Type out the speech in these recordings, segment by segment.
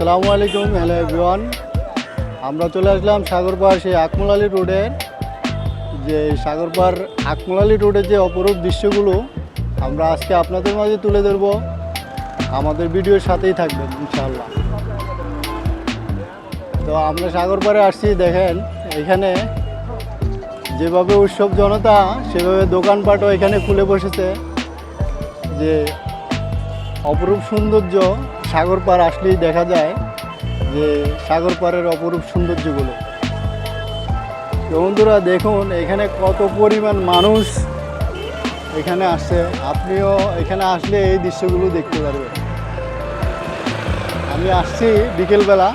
আসসালামু আলাইকুম hello everyone আমরা চলে আসলাম সাগরপাড় সেই আকমলালি রোডের যে সাগরপাড় আকমলালি রোডের যে অপরূপ দৃশ্যগুলো আমরা আজকে আপনাদের মাঝে তুলে ধরব। আমাদের ভিডিওর সাথেই থাকবেন, ইনশাআল্লাহ। তো আমরা সাগরপাড়ে আসছি, দেখেন, এখানে যেভাবে উৎসব জনতা, সেভাবে দোকানপাটও এখানে খুলে বসেছে। যে অপরূপ সৌন্দর্য সাগর পার আসলেই দেখা যায় যে সাগর পাড়ের অপরূপ সৌন্দর্যগুলো। বন্ধুরা, দেখুন, এখানে কত পরিমাণ মানুষ এখানে আসছে আপনিও এখানে আসলে এই দৃশ্যগুলো দেখতে পারবেন। আমি আসছি বিকেলবেলা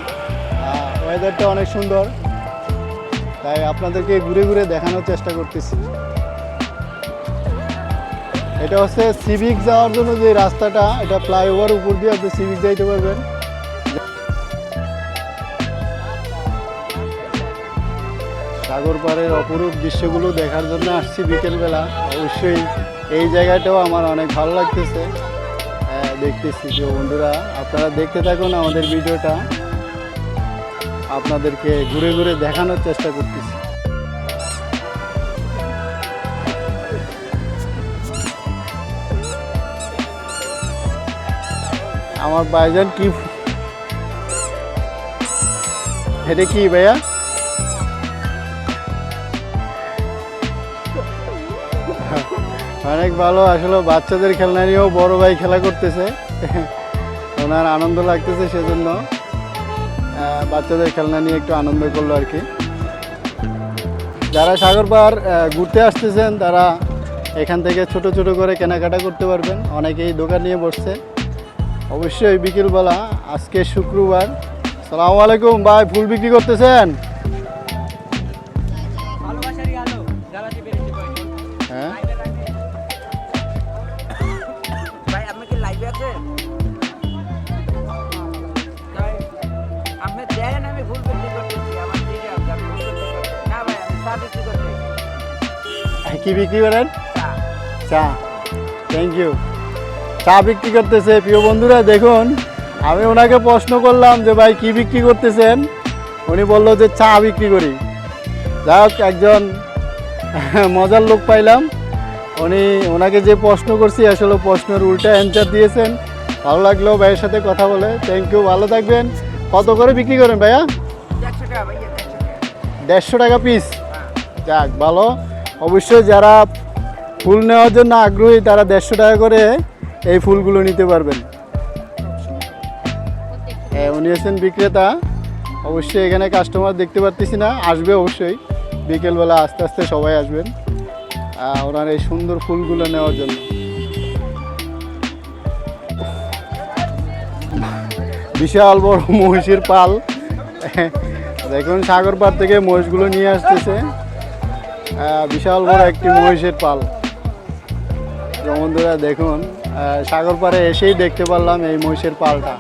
ওয়েদারটা অনেক সুন্দর, তাই আপনাদেরকে ঘুরে ঘুরে দেখানোর চেষ্টা করতেছি। এটা হচ্ছে সিভিক যাওয়ার জন্য যে রাস্তাটা এটা ফ্লাইওভার উপর দিয়ে আপনি সিভিক যাইতে পারবেন। সাগর পাড়ের অপরূপ দৃশ্যগুলো দেখার জন্য আসছি বিকেলবেলা। অবশ্যই এই জায়গাটাও আমার অনেক ভালো লাগতেছে। আহ, দেখতেছি যে বন্ধুরা আপনারা দেখতে থাকুন আমাদের ভিডিওটা। আপনাদেরকে ঘুরে ঘুরে দেখানোর চেষ্টা করতেছি। আমার ভাইজান কি এটা কি ভাইয়া? অনেক ভালো আসলে বাচ্চাদের খেলনা নিয়েও বড় ভাই খেলা করতেছে। ওনার আনন্দ লাগতেছে সেজন্য বাচ্চাদের খেলনা নিয়ে একটু আনন্দ করল আর কি। যারা সাগর পাড় আহ, ঘুরতে আসতেছেন তারা এখান থেকে ছোট ছোট করে কেনাকাটা করতে পারবেন। অনেকেই দোকান নিয়ে বসছে। অবশ্যই বিকেলবেলা আজকে শুক্রবার। সালামু আলাইকুম ভাই ফুল বিক্রি করতেছেন? হ্যাঁ? কি বিক্রি করেন? চা। থ্যাংক ইউ চা বিক্রি করতেছে। প্রিয় বন্ধুরা, দেখুন, আমি ওনাকে প্রশ্ন করলাম যে, ভাই, কি বিক্রি করতেছেন? উনি বলল যে, চা বিক্রি করি। যাই হোক, একজন মজার লোক পাইলাম। উনি, ওনাকে যে প্রশ্ন করছি, আসলে প্রশ্নের উল্টা অ্যান্সার দিয়েছেন। ভালো লাগল ভাইয়ের সাথে কথা বলে। থ্যাংক ইউ ভালো থাকবেন। কত করে বিক্রি করেন ভাইয়া? দেড়শো টাকা পিস যাক, ভালো। অবশ্যই যারা ফুল নেওয়ার জন্য আগ্রহী, তারা দেড়শো টাকা করে এই ফুলগুলো নিতে পারবেন। হ্যাঁ উনি আছেন বিক্রেতা। অবশ্যই এখানে কাস্টমার দেখতে পারতেছি না, আসবে অবশ্যই। বিকেলবেলা আস্তে আস্তে সবাই আসবেন ওনার এই সুন্দর ফুলগুলো নেওয়ার জন্য। বিশাল বড় মহিষের পাল। দেখুন সাগর পাড় থেকে মহিষগুলো নিয়ে আসতেছে। বিশাল বড় একটি মহিষের পাল। বন্ধুরা, দেখুন সাগর পাড়ে এসেই দেখতে পারলাম এই মহিষের পালটা।